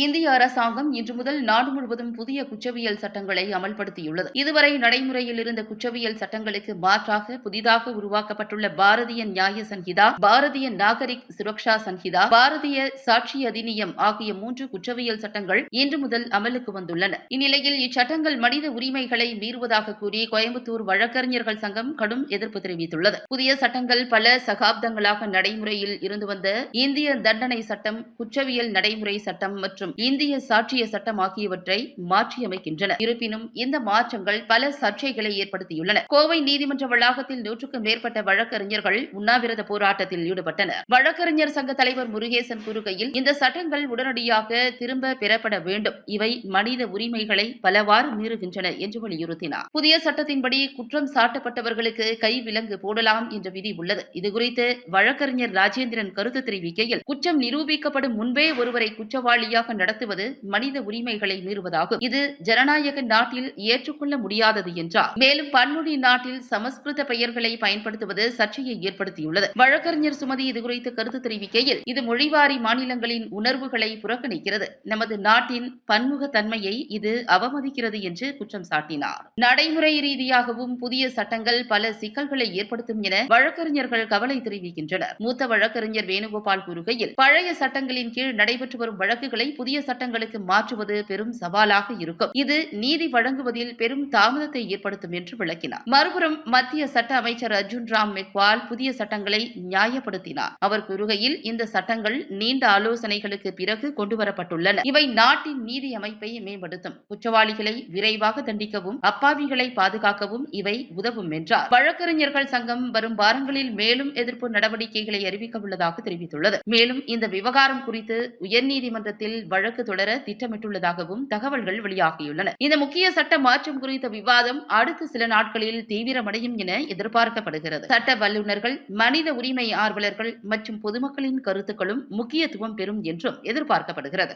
இந்திய அரசாங்கம் இன்று முதல் நாடு முழுவதும் புதிய குற்றவியல் சட்டங்களை அமல்படுத்தியுள்ளது. இதுவரை நடைமுறையில் இருந்த குற்றவியல் சட்டங்களுக்கு மாற்றாக புதிதாக உருவாக்கப்பட்டுள்ள பாரதிய நியாய சன்ஹிதா பாரதிய நாகரிக் சுரக்ஷா சன்ஹிதா பாரதிய சாட்சி அதிநியம் ஆகிய மூன்று குற்றவியல் சட்டங்கள் இன்று முதல் அமலுக்கு வந்துள்ளன. இந்நிலையில் இச்சட்டங்கள் மனித உரிமைகளை மீறுவதாக கூறி கோயம்புத்தூர் வழக்கறிஞர்கள் சங்கம் கடும் எதிர்ப்பு தெரிவித்துள்ளது. புதிய சட்டங்கள் பல சகாப்தங்களாக நடைமுறையில் இருந்து வந்த இந்திய தண்டனை சட்டம் குற்றவியல் நடைமுறை சட்டம் மற்றும் மற்றும் இந்திய சாட்சிய சட்டம் ஆகியவற்றை மாற்றியமைக்கின்றன. இருப்பினும் இந்த மாற்றங்கள் பல சர்ச்சைகளை ஏற்படுத்தியுள்ளன. கோவை நீதிமன்ற வளாகத்தில் நூற்றுக்கும் மேற்பட்ட வழக்கறிஞர்கள் உண்ணாவிரத போராட்டத்தில் ஈடுபட்டனர். வழக்கறிஞர் சங்க தலைவர் முருகேசன் கூறுகையில் இந்த சட்டங்கள் உடனடியாக திரும்ப பெறப்பட வேண்டும். இவை மனித உரிமைகளை பலவாறு மீறுகின்றன என்று வலியுறுத்தினார். புதிய சட்டத்தின்படி குற்றம் சாட்டப்பட்டவர்களுக்கு கை விலங்கு போடலாம் என்ற விதி உள்ளது. இதுகுறித்து வழக்கறிஞர் ராஜேந்திரன் கருத்து தெரிவிக்கையில் குற்றம் நிரூபிக்கப்படும் முன்பே ஒருவரை குற்றவாளியாக நடத்துவது மனித உரிமைகளை மீறுவதாகும். இது ஜனநாயக நாட்டில் ஏற்றுக்கொள்ள முடியாதது என்றார். மேலும் பன்மொழி நாட்டில் சமஸ்கிருத பெயர்களை பயன்படுத்துவது சர்ச்சையை ஏற்படுத்தியுள்ளது. வழக்கறிஞர் சுமதி இதுகுறித்து கருத்து தெரிவிக்கையில் இது மொழிவாரி மாநிலங்களின் உணர்வுகளை புறக்கணிக்கிறது. நமது நாட்டின் பன்முக தன்மையை இது அவமதிக்கிறது என்று குற்றம் சாட்டினார். நடைமுறை ரீதியாகவும் புதிய சட்டங்கள் பல சிக்கல்களை ஏற்படுத்தும் என வழக்கறிஞர்கள் கவலை தெரிவிக்கின்றனர். மூத்த வழக்கறிஞர் வேணுகோபால் கூறுகையில் பழைய சட்டங்களின் கீழ் நடைபெற்று வரும் வழக்குகளை புதிய சட்டங்களுக்கு மாற்றுவது பெரும் சவாலாக இருக்கும். இது நீதி வழங்குவதில் பெரும் தாமதத்தை ஏற்படுத்தும் என்று விளக்கினார். மறுபுறம் மத்திய சட்ட அமைச்சர் அர்ஜுன் ராம் மெக்வால் புதிய சட்டங்களை நியாயப்படுத்தினார். அவர் கூறுகையில் இந்த சட்டங்கள் நீண்ட ஆலோசனைகளுக்கு பிறகு கொண்டுவரப்பட்டுள்ளன. இவை நாட்டின் நீதி அமைப்பை மேம்படுத்தும். குற்றவாளிகளை விரைவாக தண்டிக்கவும் அப்பாவிகளை பாதுகாக்கவும் இவை உதவும் என்றார். வழக்கறிஞர்கள் சங்கம் வரும் வாரங்களில் மேலும் எதிர்ப்பு நடவடிக்கைகளை அறிவிக்க உள்ளதாக தெரிவித்துள்ளது. மேலும் இந்த விவகாரம் குறித்து உயர்நீதிமன்றத்தில் வழக்கு தொடர திட்டமிட்டுள்ளதாகவும் தகவல்கள் வெளியாகியுள்ளன. இந்த முக்கிய சட்ட மாற்றம் குறித்த விவாதம் அடுத்த சில நாட்களில் தீவிரமடையும் என எதிர்பார்க்கப்படுகிறது. சட்ட வல்லுநர்கள் மனித உரிமை ஆர்வலர்கள் மற்றும் பொதுமக்களின் கருத்துக்களும் முக்கியத்துவம் பெறும் என்றும் எதிர்பார்க்கப்படுகிறது.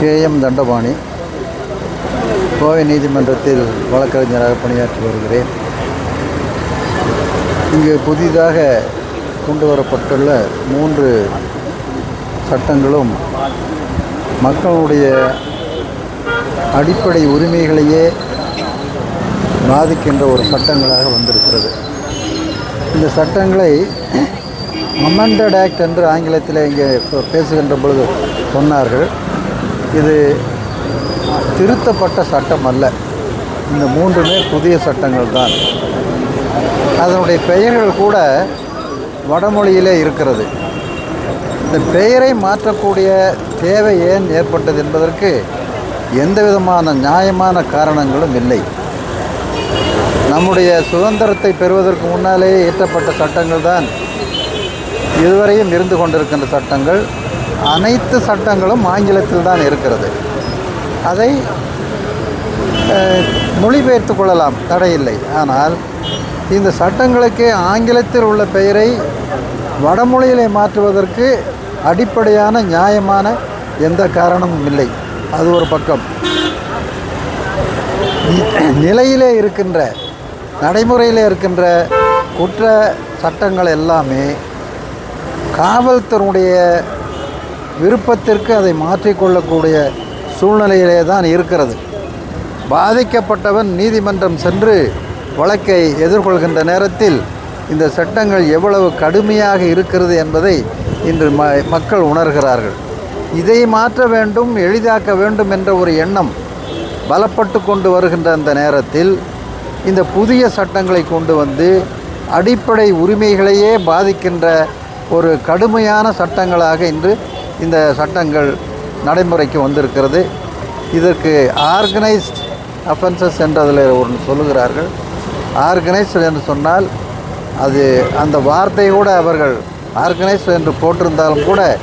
கே எம் தண்டபாணி கோவை நீதிமன்றத்தில் வழக்கறிஞராக பணியாற்றி வருகிறேன். இங்கு புதிதாக கொண்டு வரப்பட்டுள்ள மூன்று சட்டங்களும் மக்களுடைய அடிப்படை உரிமைகளையே பாதிக்கின்ற ஒரு சட்டங்களாக வந்திருக்கிறது. இந்த சட்டங்களை அமெண்டட் ஆக்ட் என்று ஆங்கிலத்தில் இங்கே பேசுகின்ற பொழுது சொன்னார்கள். இது திருத்தப்பட்ட சட்டம் அல்ல. இந்த மூன்றுமே புதிய சட்டங்கள் தான். அதனுடைய பெயர்கள் கூட வடமொழியிலே இருக்கிறது. இந்த பெயரை மாற்றக்கூடிய தேவை ஏன் ஏற்பட்டது என்பதற்கு எந்த விதமான நியாயமான காரணங்களும் இல்லை. நம்முடைய சுதந்திரத்தை பெறுவதற்கு முன்னாலேயே இயற்றப்பட்ட சட்டங்கள் தான் இதுவரையும் இருந்து கொண்டிருக்கின்ற சட்டங்கள். அனைத்து சட்டங்களும் ஆங்கிலத்தில் தான் இருக்கிறது. அதை மொழிபெயர்த்து கொள்ளலாம். தடையில்லை ஆனால் இந்த சட்டங்களுக்கு ஆங்கிலத்தில் உள்ள பெயரை வடமொழியிலே மாற்றுவதற்கு அடிப்படையான நியாயமான எந்த காரணமும் இல்லை. அது ஒரு பக்கம். நிலையிலே இருக்கின்ற நடைமுறையில் இருக்கின்ற குற்ற சட்டங்கள் எல்லாமே காவல்துறையுடைய விருப்பத்திற்கு அதை மாற்றிக்கொள்ளக்கூடிய சூழ்நிலையிலே தான் இருக்கிறது. பாதிக்கப்பட்டவன் நீதிமன்றம் சென்று வழக்கை எதிர்கொள்கின்ற நேரத்தில் இந்த சட்டங்கள் எவ்வளவு கடுமையாக இருக்கிறது என்பதை இன்று ம மக்கள் உணர்கிறார்கள். இதை மாற்ற வேண்டும் எளிதாக்க வேண்டும் என்ற ஒரு எண்ணம் பலப்பட்டு கொண்டு வருகின்ற அந்த நேரத்தில் இந்த புதிய சட்டங்களை கொண்டு வந்து அடிப்படை உரிமைகளையே பாதிக்கின்ற ஒரு கடுமையான சட்டங்களாக இன்று இந்த சட்டங்கள் நடைமுறைக்கு வந்திருக்கிறது. இதற்கு ஆர்கனைஸ்ட் அஃபென்சஸ் என்று அதில் ஒன்று சொல்லுகிறார்கள். ஆர்கனைஸ்டு என்று சொன்னால் அது அந்த வார்த்தை கூட அவர்கள் ஆர்கனைஸ் என்று போட்டிருந்தாலும் கூட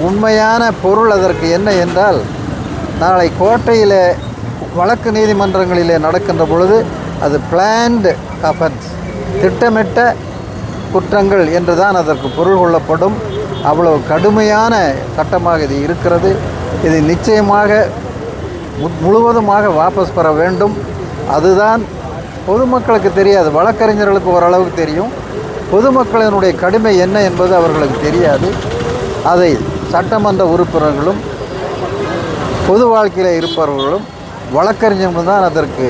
உண்மையான பொருள் அதற்கு என்ன என்றால் நாளை கோட்டையில் வழக்கு நீதிமன்றங்களிலே நடக்கின்ற பொழுது அது பிளான்டு அஃபென்ஸ் திட்டமிட்ட குற்றங்கள் என்று தான் அதற்கு பொருள் கொள்ளப்படும். அவ்வளவு கடுமையான சட்டமாக இது இருக்கிறது. இது நிச்சயமாக மு- முழுவதுமாக வாபஸ் பெற வேண்டும். அதுதான் பொதுமக்களுக்கு தெரியாது வழக்கறிஞர்களுக்கு ஓரளவுக்கு தெரியும். பொதுமக்களினுடைய கடுமை என்ன என்பது அவர்களுக்கு தெரியாது. அதை சட்டமன்ற உறுப்பினர்களும் பொது வாழ்க்கையில் இருப்பவர்களும் வழக்கறிஞர்கள் தான் அதற்கு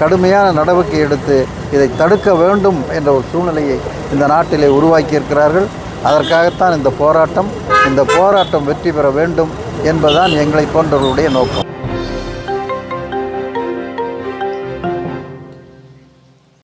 கடுமையான நடவடிக்கை எடுத்து இதை தடுக்க வேண்டும் என்ற ஒரு சூழ்நிலையை இந்த நாட்டிலே உருவாக்கியிருக்கிறார்கள். அதற்காகத்தான் இந்த போராட்டம் இந்த போராட்டம் வெற்றி பெற வேண்டும் என்பதுதான் எங்களை போன்றவர்களுடைய நோக்கம்.